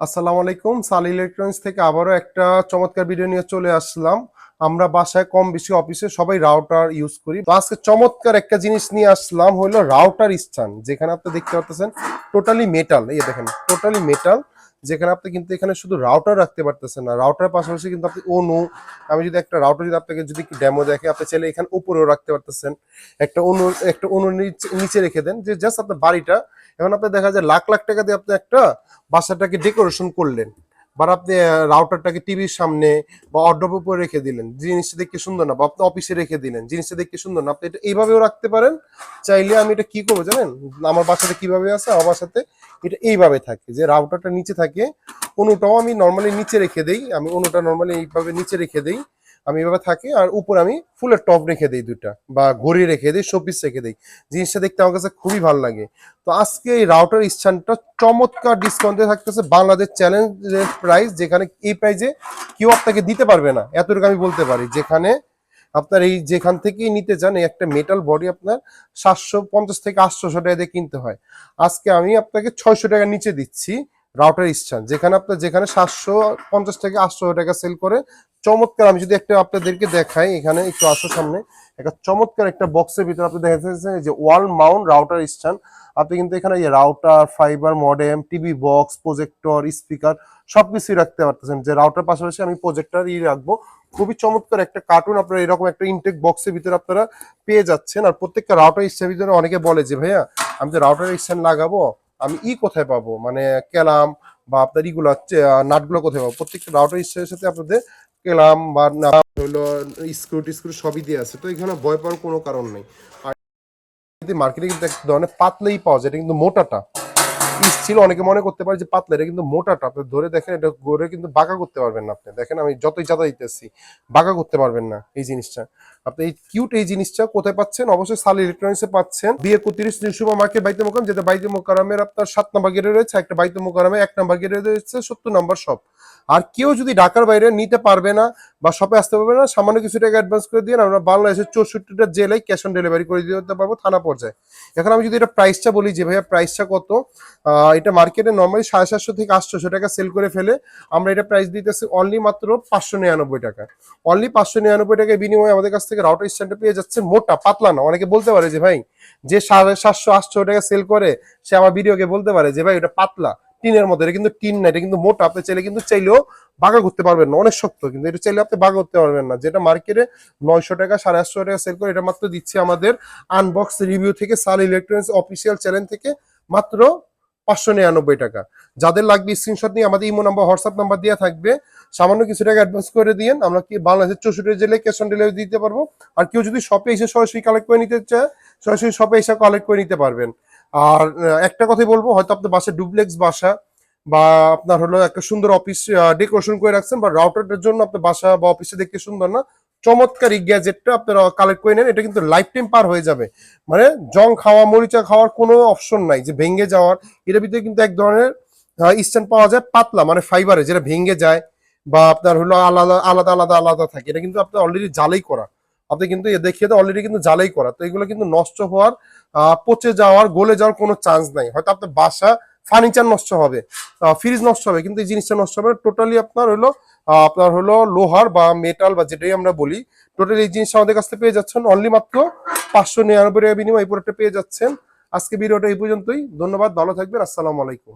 আসসালামু আলাইকুম। সাল ইলেকট্রনিক্স থেকে আবারও একটা চমৎকার ভিডিও নিয়ে চলে আসলাম। আমরা বাসায় কম বেশি অফিসে সবাই রাউটার ইউজ করি। আজকে চমৎকার একটা জিনিস নিয়ে আসলাম হলো রাউটার স্থান যেখানে আপনি দেখতে পাচ্ছেন টোটালি মেটাল এই দেখেন টোটালি মেটাল যেখানে আপনি কিন্তু এখানে শুধু রাউটার রাখতে পারতেছেন না। রাউটার পাশাপাশি কিন্তু আপনি অনু আমি যদি একটা রাউটার যদি আপনাকে যদি ডেমো দেখে, আপনি চাইলে এখানে উপরেও রাখতে পারতেছেন। একটা অনু একটা অনু নিচে- রেখে দেন, যে জাস্ট আপনার বাড়িটা, এখন আপনি দেখা যায় লাখ লাখ টাকা দিয়ে আপনি একটা বাসাটাকে ডেকোরেশন করলেন। বা আপনি রাউটারটাকে টিভির সামনে বা অর্ডার উপরে রেখে দিলেন। জিনিসটা দেখতে সুন্দর না, বা আপনি অফিসে রেখে দিলেন, জিনিসটা দেখতে সুন্দর না। আপনি এটা এইভাবেও রাখতে পারেন। চাইলে আমি এটা কি করব জানেন? আমার বাসাতে কীভাবে আছে? আমার বাসাতে এটা এইভাবে থাকে, যে রাউটারটা নিচে থাকে অনুটাও আমি নর্মালি নিচে রেখে দেই। আমি অনুটা নর্মালি এইভাবে নিচে রেখে দেই। আমি এভাবে থাকি আর উপরে আমি ফুলের টপ রেখে দিই দুটা বা ঘড়ি রেখে দিই শোপিস রেখে দিই। জিনিসটা দেখতে আমার কাছে খুবই ভালো লাগে। তো আজকে এই রাউটার স্ট্যান্ডটা চমৎকার ডিসকাউন্টে থাকতেছে বাংলাদেশ চ্যালেঞ্জের প্রাইস যেখানে এই প্রাইজে কেউ আপনাকে দিতে পারবে না। এতটুকু আমি বলতে পারি। যেখানে আপনার এই যেখান থেকেই নিতে চান, এই একটা মেটাল বডি আপনার সাতশো পঞ্চাশ থেকে আটশোশো টাকা দিয়ে কিনতে হয়। আজকে আমি আপনাকে ছয়শো টাকার নিচে দিচ্ছি। রাউটার স্ট্যান্ড যেখানে আপনার, যেখানে সাতশো পঞ্চাশ থেকে আটশো টাকা সেল করে, চমৎকার। আমি যদি একটা আপনাদেরকে দেখাই, এখানে একটু আসো সামনে। একটা চমৎকার একটা বক্সের ভিতরে আপনি দেখা যাচ্ছে যে ওয়াল মাউন্ট রাউটার স্ট্যান্ড আপনি কিন্তু এখানে router fibre modem TV box projector speaker সবকিছুই রাখতে পারতেছেন। যে রাউটার পাশাপাশি আমি প্রজেক্টর ই রাখব। খুবই চমৎকার একটা কার্টুন আপনারা এরকম একটা ইনটেক বক্সের ভিতরে আপনারা পেয়ে যাচ্ছেন। আর প্রত্যেকটা রাউটার স্ট্যান্ড ভিতরে অনেকে বলে যে, ভাইয়া, আমি যে রাউটার স্ট্যান্ড লাগাবো। আমি ই কোথায় পাবো? মানে ক্যালাম বা আপনার ইগুলো নাটগুলো কোথায় পাবো? প্রত্যেকটা রাউটার স্ট্যান্ডের সাথে আপনাদের ক্যালাম বা হলো স্ক্রু টিস্ক্রু সবই দিয়ে আছে। তো এখানে ভয় পাওয়ার কোনো কারণ নেই। আর মার্কেটে কিন্তু এক ধরনের পাতলাই পাওয়া যায়। এটা কিন্তু মোটাটা। ছিল অনেকে মনে করতে পারে যে পাতলা, এটা কিন্তু মোটাটা। আপনি ধরে দেখেন, এটা ধরে কিন্তু বাঁকা করতে পারবেন না আপনি। দেখেন আমি যতই যাতা দিতেছি, বাঁকা করতে পারবেন না এই জিনিসটা। আপনি এই কিউট এই জিনিসটা কোথায় পাচ্ছেন? অবশ্যই সাল ইলেকট্রনিক্সে পাচ্ছেন। বিয়ে কুতিরিশ সুপার মার্কেট বাইতে মোকাম, যেটা বাইতে মোকারামের আপনার সাত নম্বর গেটে রয়েছে, একটা বাইতে মোকারামে এক নম্বর গেটে রয়েছে, সত্তর নম্বর শপ আর কেউ যদি ঢাকার বাইরে নিতে পারবে না বা শপে আসতে পারবে না, সামান্য কিছু টাকা অ্যাডভান্স করে দিয়ে আমরা বাংলাদেশের চৌষট্টিটা জেলায় ক্যাশ অন ডেলিভারি করে দিতে পারব থানা পর্যায়ে। এখন আমি যদি এটা প্রাইসটা বলি যে ভাইয়া প্রাইসটা কত? এটা মার্কেটে নর্মালি সাড়ে সাতশো থেকে আটশোশো টাকা সেল করে ফেলে। আমরা এটা প্রাইস দিতেছি অনলি মাত্র পাঁচশো নিরানব্বই টাকা। অনলি পাঁচশো নিরানব্বই টাকায় বিনিময়ে আমাদের কাছ থেকে রাউটার স্ট্যান্ডে পেয়ে যাচ্ছে, মোটা, পাতলা না। অনেকে বলতে পারে যে, ভাই, যে সাড়ে সাতশো, আটশো টাকা সেল করে, সে আমার ভিডিওকে বলতে পারে যে, ভাই, এটা পাতলা, টিনের মধ্যে এটা কিন্তু টিন না, এটা কিন্তু মোটা, আপনি চাইলে কিন্তু চাইলেও বাগা করতে পারবেন না, অনেক শক্ত, কিন্তু এটা চাইলে আপনি বাগা করতে পারবেন না। যেটা মার্কেটে নয়শো টাকা, সাড়ে আটশো টাকা সেল করে, এটা মাত্র দিচ্ছে আমাদের আনবক্স রিভিউ থেকে সাল ইলেকট্রনিক্স অফিসিয়াল চ্যানেল থেকে মাত্র পাঁচশো নিরানব্বই টাকা। যাদের লাগবে স্ক্রিনশট নিয়ে আমাদের ইমো নাম্বার হোয়াটসঅ্যাপ নাম্বার দেওয়া থাকবে। সামান্য কিছু টাকা অ্যাডভান্স করে দিন আমরা কি বাংলাদেশের চৌষট্টি জেলায় ক্যাশ অন ডেলিভারি দিতে পারব? আর কেউ যদি শপে এসে সরাসরি কালেক্ট করে নিতে চায়, সরাসরি শপে এসে কালেক্ট করে নিতে পারবেন। আর একটা কথাই বলব, হয়তো আপনার বাসা ডুপ্লেক্স বাসা বা আপনার হলো একটা সুন্দর অফিস ডেকোরেশন করে রাখছেন বা রাউটারের জন্য আপনার বাসা বা অফিসে দেখতে সুন্দর না। চমৎকার গ্যাজেটটা আপনারা কালেক্ট করে নেন, এটা কিন্তু লাইফ টাইম পার হয়ে যাবে। মানে জং খাওয়া, মরিচা খাওয়ার কোনো অপশন নাই, যে ভেঙে যাওয়ার। এটার ভিতরে কিন্তু এক ধরনের স্ট্যান্ড পাওয়া যায় পাতলা মানে ফাইবারে যেটা ভেঙে যায় বা আপনার হলো আলাদা আলাদা আলাদা আলাদা থাকে। এটা কিন্তু আপনার অলরেডি জালাই করা। আপনি কিন্তু এ দেখিয়ে অলরেডি কিন্তু জালাই করা। তো এগুলো কিন্তু নষ্ট হওয়ার পচে যাওয়ার, গলে যাওয়ার কোনো চান্স নাই। হয়তো আপনার বাসা ফার্নিচার নষ্ট হবে ফ্রিজ নষ্ট হবে, কিন্তু এই জিনিসটা নষ্ট হবে টোটালি আপনার হলো আপনার হলো লোহার বা মেটাল বা যেটাই আমরা বলি টোটালি এই জিনিসটা আমাদের কাছ থেকে পেয়ে যাচ্ছেন। অনলি মাত্র পাঁচশো নিরানব্বই টাকা বিনিময় এই প্রোডাক্টটা পেয়ে যাচ্ছেন। আজকে ভিডিওটা এই পর্যন্তই। ধন্যবাদ, ভালো থাকবেন, আসসালামু আলাইকুম।